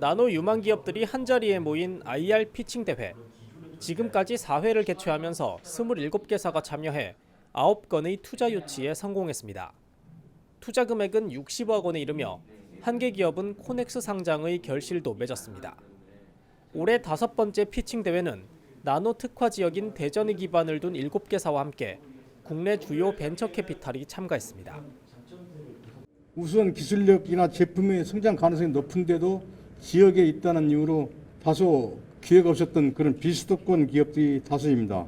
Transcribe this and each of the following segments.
나노 유망 기업들이 한자리에 모인 IR 피칭 대회. 지금까지 4회를 개최하면서 27개사가 참여해 9건의 투자 유치에 성공했습니다. 투자 금액은 60억 원에 이르며 한 개 기업은 코넥스 상장의 결실도 맺었습니다. 올해 다섯 번째 피칭 대회는 나노 특화 지역인 대전에 기반을 둔 7개사와 함께 국내 주요 벤처 캐피탈이 참가했습니다. 우수한 기술력이나 제품의 성장 가능성이 높은데도 지역에 있다는 이유로 다소 기회가 없었던 그런 비수도권 기업들이 다수입니다.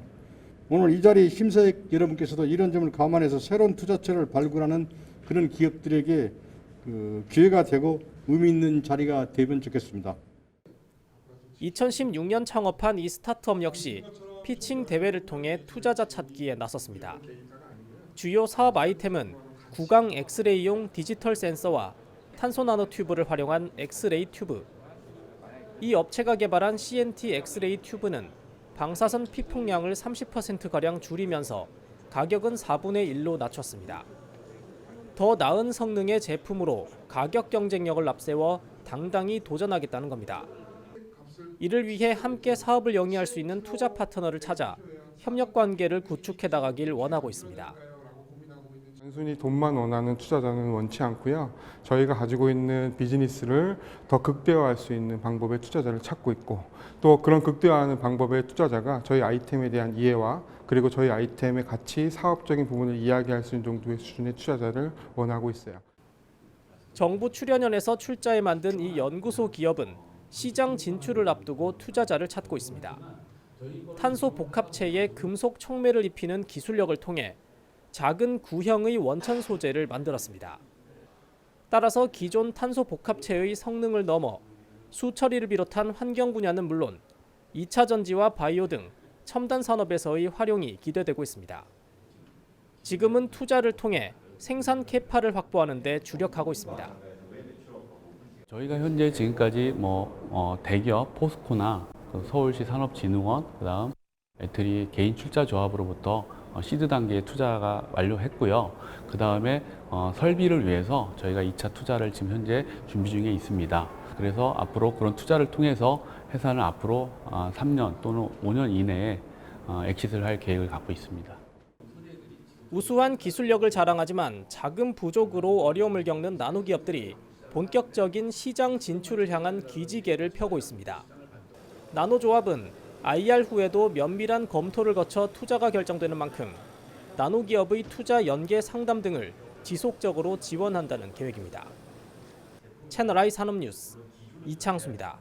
오늘 이 자리 심사역 여러분께서도 이런 점을 감안해서 새로운 투자처를 발굴하는 그런 기업들에게 그 기회가 되고 의미 있는 자리가 되면 좋겠습니다. 2016년 창업한 이 스타트업 역시 피칭 대회를 통해 투자자 찾기에 나섰습니다. 주요 사업 아이템은 구강 엑스레이용 디지털 센서와 탄소 나노 튜브를 활용한 엑스레이 튜브. 이 업체가 개발한 CNT 엑스레이 튜브는 방사선 피 폭량을 30%가량 줄이면서 가격은 4분의 1로 낮췄습니다. 더 나은 성능의 제품으로 가격 경쟁력을 앞세워 당당히 도전하겠다는 겁니다. 이를 위해 함께 사업을 영위할 수 있는 투자 파트너를 찾아 협력 관계를 구축해 나가길 원하고 있습니다. 단순히 돈만 원하는 투자자는 원치 않고요. 저희가 가지고 있는 비즈니스를 더 극대화할 수 있는 방법의 투자자를 찾고 있고 또 그런 극대화하는 방법의 투자자가 저희 아이템에 대한 이해와 그리고 저희 아이템의 가치, 사업적인 부분을 이야기할 수 있는 정도의 수준의 투자자를 원하고 있어요. 정부 출연연에서 출자해 만든 이 연구소 기업은 시장 진출을 앞두고 투자자를 찾고 있습니다. 탄소 복합체에 금속 촉매를 입히는 기술력을 통해 작은 구형의 원천 소재를 만들었습니다. 따라서 기존 탄소 복합체의 성능을 넘어 수처리를 비롯한 환경 분야는 물론 2차 전지와 바이오 등 첨단 산업에서의 활용이 기대되고 있습니다. 지금은 투자를 통해 생산 캐파를 확보하는 데 주력하고 있습니다. 저희가 현재 지금까지 뭐 어, 대기업 포스코나 그 서울시 산업진흥원 그다음 애트리 개인 출자 조합으로부터 어, 시드 단계의 투자가 완료했고요. 그 다음에 어, 설비를 위해서 저희가 2차 투자를 지금 현재 준비 중에 있습니다. 그래서 앞으로 그런 투자를 통해서 회사는 앞으로 어, 3년 또는 5년 이내에 어, 엑시트를 할 계획을 갖고 있습니다. 우수한 기술력을 자랑하지만 자금 부족으로 어려움을 겪는 나노 기업들이 본격적인 시장 진출을 향한 기지개를 펴고 있습니다. 나노 조합은 IR 후에도 면밀한 검토를 거쳐 투자가 결정되는 만큼 나노 기업의 투자 연계 상담 등을 지속적으로 지원한다는 계획입니다. 채널 I 산업뉴스 이창수입니다.